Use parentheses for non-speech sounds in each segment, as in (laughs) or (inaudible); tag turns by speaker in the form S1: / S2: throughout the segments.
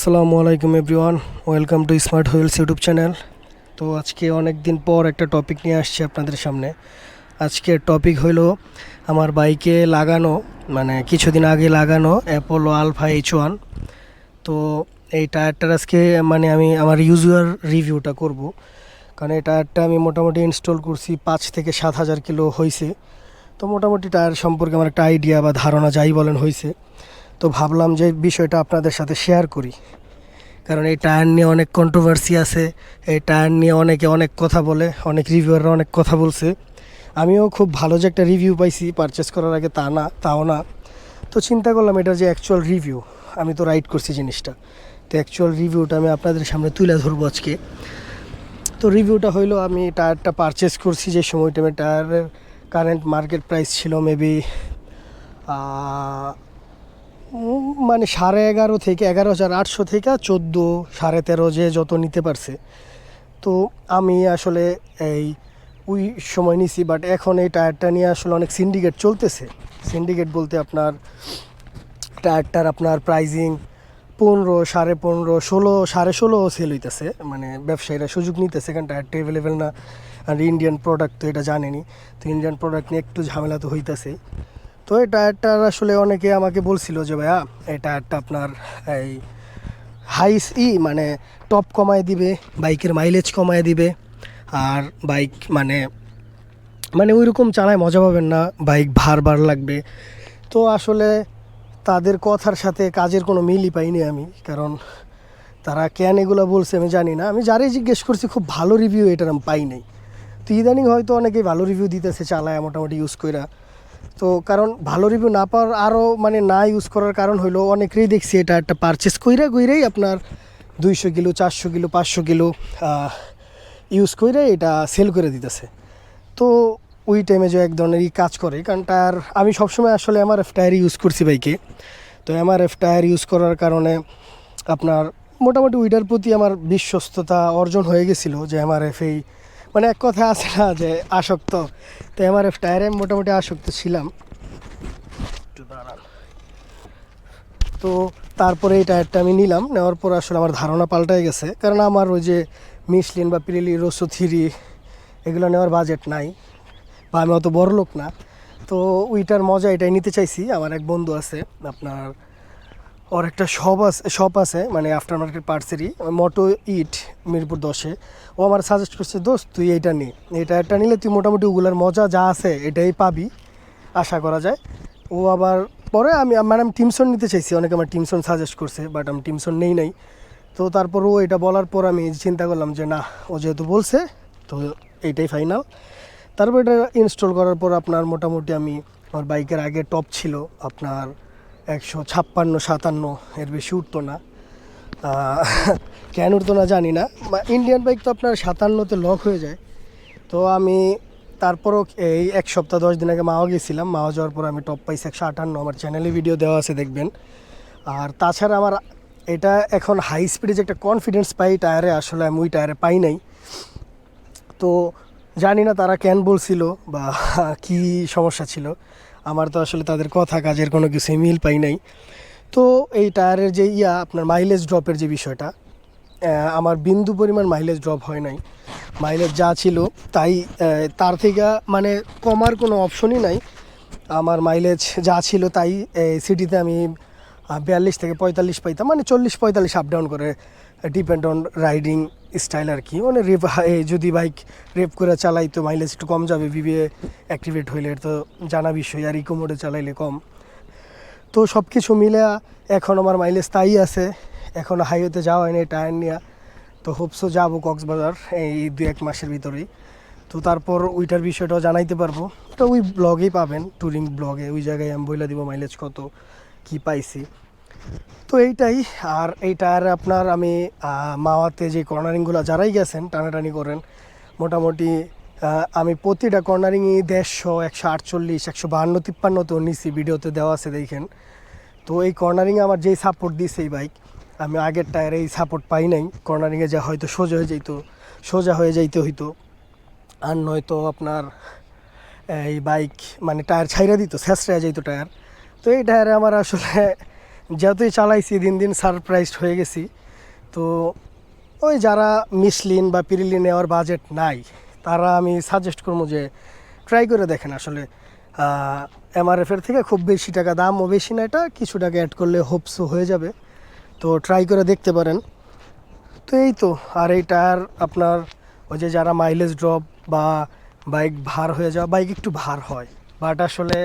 S1: আসসালামু আলাইকুম everyone, welcome to smart wheels YouTube channel. তো আজকে অনেক দিন পর একটা টপিক নিয়ে আসছি আপনাদের সামনে। আজকের টপিক হলো আমার বাইকে লাগানো মানে কিছুদিন আগে লাগানো অ্যাপোলো আলফা এইচ ওয়ান। তো এই টায়ারটার আজকে মানে আমি আমার ইউজুয়ার রিভিউটা করব। কারণ এই টায়ারটা আমি মোটামুটি ইনস্টল করছি পাঁচ থেকে সাত হাজার কিলো হয়েছে তো মোটামুটি টায়ার সম্পর্কে আমার একটা আইডিয়া বা ধারণা যাই বলেন হয়েছে তো ভাবলাম যে বিষয়টা আপনাদের সাথে শেয়ার করি। কারণ এই টায়ার নিয়ে অনেক কন্ট্রোভার্সি আছে, এই টায়ার নিয়ে অনেকে অনেক কথা বলে, অনেক রিভিউয়াররা অনেক কথা বলছে। আমিও খুব ভালো যে একটা রিভিউ পাইছি পারচেস করার আগে তা না, তাও না। তো চিন্তা করলাম এটা যে অ্যাকচুয়াল রিভিউ আমি তো রাইট করছি জিনিসটা। তো অ্যাকচুয়াল রিভিউটা আমি আপনাদের সামনে তুলে ধরবো আজকে। তো রিভিউটা হইল, আমি টায়ারটা পারচেস করছি, যে সময় টাইমে টায়ারের কারেন্ট মার্কেট প্রাইস ছিল মেবি মানে সাড়ে এগারো থেকে এগারো হাজার আটশো থেকে চোদ্দ, সাড়ে তেরো যে যত নিতে পারছে। তো আমি আসলে এই ওই সময় নিছি বাট এখন এই টায়ারটা নিয়ে আসলে অনেক সিন্ডিকেট চলতেছে। সিন্ডিকেট বলতে আপনার টায়ারটার আপনার প্রাইজিং পনেরো, সাড়ে পনেরো, ষোলো, সাড়ে ষোলো সেল হইতেছে। মানে ব্যবসায়ীরা সুযোগ নিতেছে, কারণ টায়ারটা অ্যাভেলেবেল না। আর ইন্ডিয়ান প্রোডাক্ট তো এটা জানেনি। তো ইন্ডিয়ান প্রোডাক্ট নিয়ে একটু ঝামেলা তো হইতেছেই। তো এই টায়ারটার আসলে অনেকে আমাকে বলছিল যে, ভাইয়া এই টায়ারটা আপনার এই হাইস ই মানে টপ কমায় দিবে, বাইকের মাইলেজ কমায় দিবে। আর বাইক মানে মানে ওই রকম চালায় মজা পাবেন না, বাইক ভার বার লাগবে। তো আসলে তাদের কথার সাথে কাজের কোনো মিলই পাইনি আমি, কারণ তারা কেন এগুলো বলছে আমি জানি না। আমি যারাই জিজ্ঞেস করছি, খুব ভালো রিভিউ এটার আমি পাই নাই। তো ইদানিং হয়তো অনেকেই ভালো রিভিউ দিতেছে, চালায় মোটামুটি ইউজ কইরা। তো কারণ ভালো রিভিউ না পাওয়ার আরও মানে না ইউজ করার কারণ হলো অনেকেই দেখছি এটা একটা পারচেস কইরা কইরাই আপনার দুইশো কিলো, চারশো কিলো, পাঁচশো কিলো ইউজ করে এটা সেল করে দিতেছে। তো ওই টাইমে যে এক ধরনের কাজ করে, কারণ টায়ার আমি সবসময় আসলে আমার এফ টায়ার ইউজ করছি বাইকে তো আমার এফ টায়ার ইউজ করার কারণে আপনার মোটামুটি ওইটার প্রতি আমার বিশ্বস্ততা অর্জন হয়ে গেছিল যে আমার এফ এই মানে এক কথা আছে না যে আসক্ত। তো আমার এফ টায়ারে মোটামুটি আসক্ত ছিলাম। তো তারপরে এই টায়ারটা আমি নিলাম নেওয়ার পর আসলে আমার ধারণা পাল্টাই গেছে। কারণ আমার ওই যে মিসলিন বা পিরিলি রোসো থিরি এগুলো নেওয়ার বাজেট নাই বা আমি অত বড় লোক না। তো ওইটার মজা এটাই নিতে চাইছি। আমার এক বন্ধু আছে আপনার ওর একটা শপ আছে শপ আছে মানে আফটার মার্কেট পার্টসেরই মোটো ইট মিরপুর দশে। ও আমার সাজেস্ট করছে, দোস্ত, তুই এইটা নে। এটা একটা নিলে তুই মোটামুটি ওগুলার মজা যা আছে, এটাই পাবি, আশা করা যায়। ও আবার, পরে আমি আমি টিমসন নিতে চাইছি, অনেকে আমার টিমসন সাজেস্ট করছে বাট আমি টিমসন নেই নাই। তো তারপর ও এটা বলার পর আমি চিন্তা করলাম যে, না, ও যেহেতু বলছে, তো এইটাই ফাইনাল তারপর এটা ইনস্টল করার পর আপনার মোটামুটি আমি, আমার বাইকের আগে টপ ছিল, আপনার একশো ছাপ্পান্ন সাতান্ন এর বেশি উঠতো না। (laughs) কেন উঠতো না জানি না। ইন্ডিয়ান বাইক তো আপনার সাতান্নতে লক হয়ে যায়। তো আমি তারপরও এই এক সপ্তাহ, দশ দিন আগে মাওয়া গেছিলাম। মাওয়া যাওয়ার পর আমি টপ পাইছি একশো আটান্ন। আমার চ্যানেলে ভিডিও দেওয়া আছে, দেখবেন। আর তাছাড়া আমার এটা এখন হাই স্পিডে যে একটা কনফিডেন্স পাই টায়ারে আসলে আমি ওই টায়ারে পাই নাই। তো জানি না তারা কেন বলছিল বা (laughs) কি সমস্যা ছিল। আমার তো আসলে তাদের কথা, কাজের কোনো কিছুই মিল পাই নাই। তো এই টায়ারের যে ইয়া, আপনার মাইলেজ ড্রপের যে বিষয়টা আমার বিন্দু পরিমাণ মাইলেজ ড্রপ হয় নাই। মাইলেজ যা ছিল, তাই তার থেকে মানে কমার কোনো অপশনই নাই। আমার মাইলেজ যা ছিল, তাই সিটিতে আমি বিয়াল্লিশ থেকে পঁয়তাল্লিশ পাইতাম মানে চল্লিশ পঁয়তাল্লিশ আপ ডাউন করে ডিপেন্ড অন রাইডিং স্টাইল আর কি। মানে রেপ যদি বাইক রেপ করে চালাই তো মাইলেজ একটু কম যাবে বিবিএ অ্যাক্টিভেট হইলে তো জানা বিষয়, আর ইকো মোডে চালাইলে কম। তো সব কিছু মিলে এখন আমার মাইলেজ তাই আছে, এখন হাইওয়েতে যাওয়া হয়নি, টায়ার নিয়ে। তো হোপসো যাব কক্সবাজার এই দু এক মাসের ভিতরেই। তো তারপর ওইটার বিষয়টাও জানাইতে পারব। তো ওই ব্লগেই পাবেন ট্যুরিং ব্লগে ওই জায়গায় আমি বইলা দিব মাইলেজ কত, কি পাইছি। তো এইটাই, আর এই টায়ারে আপনার আমি মাওয়াতে যে কর্নারিংগুলো যারাই গেছেন, টানাটানি করেন, মোটামুটি আমি প্রতিটা কর্নারিংই দেড়শো, একশো আটচল্লিশ, একশো বাহান্ন, তিপ্পান্নতেও নিছি, ভিডিওতে দেওয়া আছে দেখেন। তো এই কর্নারিংয়ে আমার যেই সাপোর্ট দিছে এই বাইক আমি আগের টায়ারে এই সাপোর্ট পাই নাই, কর্নারিংয়ে যা হয়তো সোজা হয়ে যাইতো, সোজা হয়ে যাইতে হইতো। আর নয়তো আপনার, এই বাইক মানে টায়ার ছাইরা দিত শেষরা যাইতো টায়ার। তো এই টায়ারে আমার আসলে যেহেতুই চালাইছি, দিন দিন সারপ্রাইজড হয়ে গেছি। তো ওই যারা মিসলিন বা পিরিলি নেওয়ার বাজেট নাই, তারা আমি সাজেস্ট করব যে ট্রাই করে দেখেন আসলে এমআরএফের থেকে খুব বেশি টাকা দামও বেশি না এটা, কিছু টাকা অ্যাড করলে হোপসও হয়ে যাবে। তো ট্রাই করে দেখতে পারেন। তো এই তো, আর এই টায়ার আপনার ওই যে যারা মাইলেজ ড্রপ বা বাইক ভার হয়ে যাওয়া বাইক একটু ভার হয়। বাট আসলে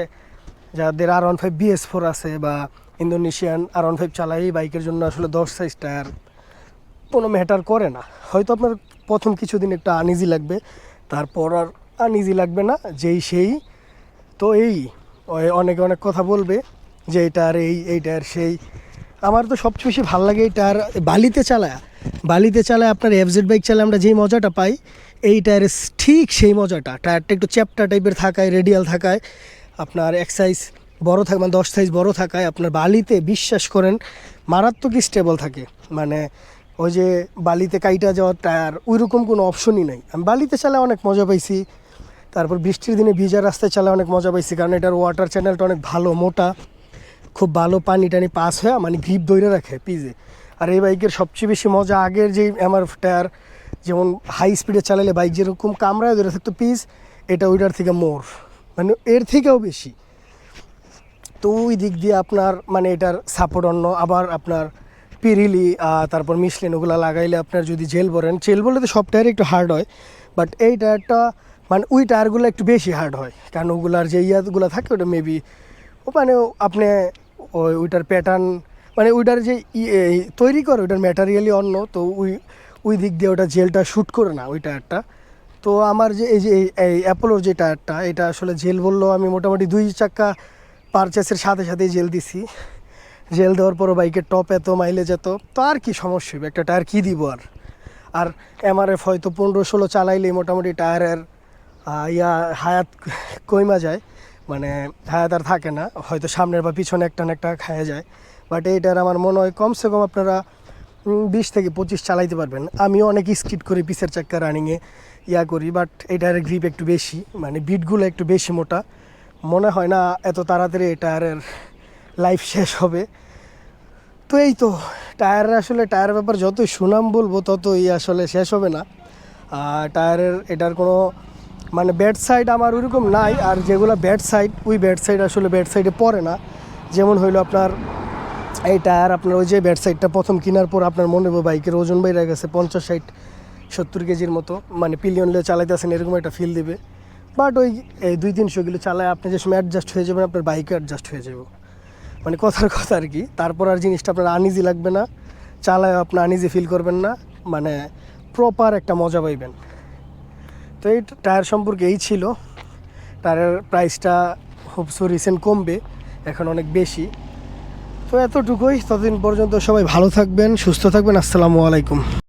S1: যাদের R one five BS four আছে বা ইন্দোনেশিয়ান আর ফাইভ চালাই এই বাইকের জন্য আসলে দশ সাইজ টায়ার কোনো ম্যাটার করে না। হয়তো আপনার প্রথম কিছুদিন একটা আনইজি লাগবে, তারপর আর আনইজি লাগবে না, যেই সেই। তো এই অনেকে অনেক কথা বলবে যে এইটার এই এইটার সেই। আমার তো সবচেয়ে বেশি ভালো লাগে এইটার বালিতে চালায়। বালিতে চালায় আপনার এফজেড বাইক চালায় আমরা যেই মজাটা পাই, এই টায়ারের ঠিক সেই মজাটা। টায়ারটা একটু চ্যাপটা টাইপের থাকায় রেডিয়াল থাকায়, আপনার এক সাইজ বড় থাকে মানে দশ সাইজ বড় থাকায় আপনার বালিতে বিশ্বাস করেন মারাত্মক স্টেবল থাকে। মানে ওই যে বালিতে কাইটা যাওয়ার টায়ার, ওইরকম কোনো অপশনই নাই। আমি বালিতে চালায় অনেক মজা পাইছি, তারপর বৃষ্টির দিনে ভিজা রাস্তায় চালায় অনেক মজা পাইছি, কারণ এটার ওয়াটার চ্যানেলটা অনেক ভালো, মোটা, খুব ভালো পানি টানি পাস হয়ে মানে গ্রিপ ধরে রাখে পিজে। আর এই বাইকের সবচেয়ে বেশি মজা আগের যেই আমার টায়ার, যেমন হাই স্পিডে চালালে বাইক যেরকম কামড়ায় ধরে থাকতো পিস এটা ওইটার থেকে মোর মানে এর থেকেও বেশি। তো ওই দিক দিয়ে আপনার মানে এটার সাপোর্ট অন্য, আবার আপনার পিরিলি তারপর মিশলেন ওগুলো লাগাইলে আপনার যদি জেল বলেন জেল বললে তো সব টায়ার একটু হার্ড হয় বাট এই টায়ারটা মানে ওই টায়ারগুলো একটু বেশি হার্ড হয়, কারণ ওগুলার যে ইয়াগুলো থাকে ওটা মেবি ও মানে আপনি ওই ওইটার প্যাটার্ন মানে ওইটার যে তৈরি করে, ওইটার ম্যাটারিয়ালই অন্য, তো ওই ওই দিক দিয়ে ওটা জেলটা শ্যুট করে না ওই টায়ারটা তো আমার যে এই যে এই অ্যাপোলোর যে টায়ারটা এটা আসলে জেল বললেও আমি মোটামুটি দুই চাক্কা পারচেসের সাথে সাথেই জেল দিছি। জেল দেওয়ার পরও বাইকের টপ এত মাইলেজ এত, তো আর কি সমস্যা হবে একটা টায়ার কী দিব আর? আর এমআরএফ হয়তো পনেরো ষোলো চালাইলেই মোটামুটি টায়ারের ইয়া, হায়াত কইমা যায়। মানে হায়াত আর থাকে না, হয়তো সামনের বা পিছনে একটা না একটা খায়া যায়। বাট এইটার আমার মনে হয় কমসে কম আপনারা বিশ থেকে পঁচিশ চালাইতে পারবেন। আমিও অনেক স্কিড করি পিসের চাক্কা রানিংয়ে ইয়া করি বাট এটার গ্রিপ একটু বেশি মানে বিটগুলো একটু বেশি মোটা। মনে হয় না এত তাড়াতাড়ি এই টায়ারের লাইফ শেষ হবে। তো এই তো, টায়ারের আসলে, টায়ারের ব্যাপার যতই সুনাম বলব, ততই আসলে শেষ হবে না। আর টায়ারের এটার কোনো মানে ব্যাড সাইড আমার ওইরকম নাই, আর যেগুলো ব্যাড সাইড ওই ব্যাড সাইড আসলে ব্যাড সাইডে পড়ে না। যেমন হইল আপনার, এই টায়ার আপনার ওই যে ব্যাড সাইডটা প্রথম কেনার পর আপনার মনে হবে বাইকের ওজন বাইরে গেছে পঞ্চাশ ষাট, সত্তর কেজির মতো মানে পিলিয়ন লিয়ে চালাইতেছেন, এরকম একটা ফিল দিবে। বাট ওই, এই দুই তিনশো কিলো চালায় আপনি যে সময় অ্যাডজাস্ট হয়ে যাবেন, আপনার বাইকে অ্যাডজাস্ট হয়ে যাবে। মানে কথার কথা আর কি। তারপর আর জিনিসটা আপনার আনইজি লাগবে না। চালায় আপনি আনইজি ফিল করবেন না। মানে প্রপার একটা মজা পাইবেন। তো এই টায়ার সম্পর্কে এই ছিল। টায়ারের প্রাইসটা খুব সো রিসেন্ট কমবে। এখন অনেক বেশি। তো এতটুকুই। ততদিন পর্যন্ত সবাই ভালো থাকবেন, সুস্থ থাকবেন। আসসালামু আলাইকুম।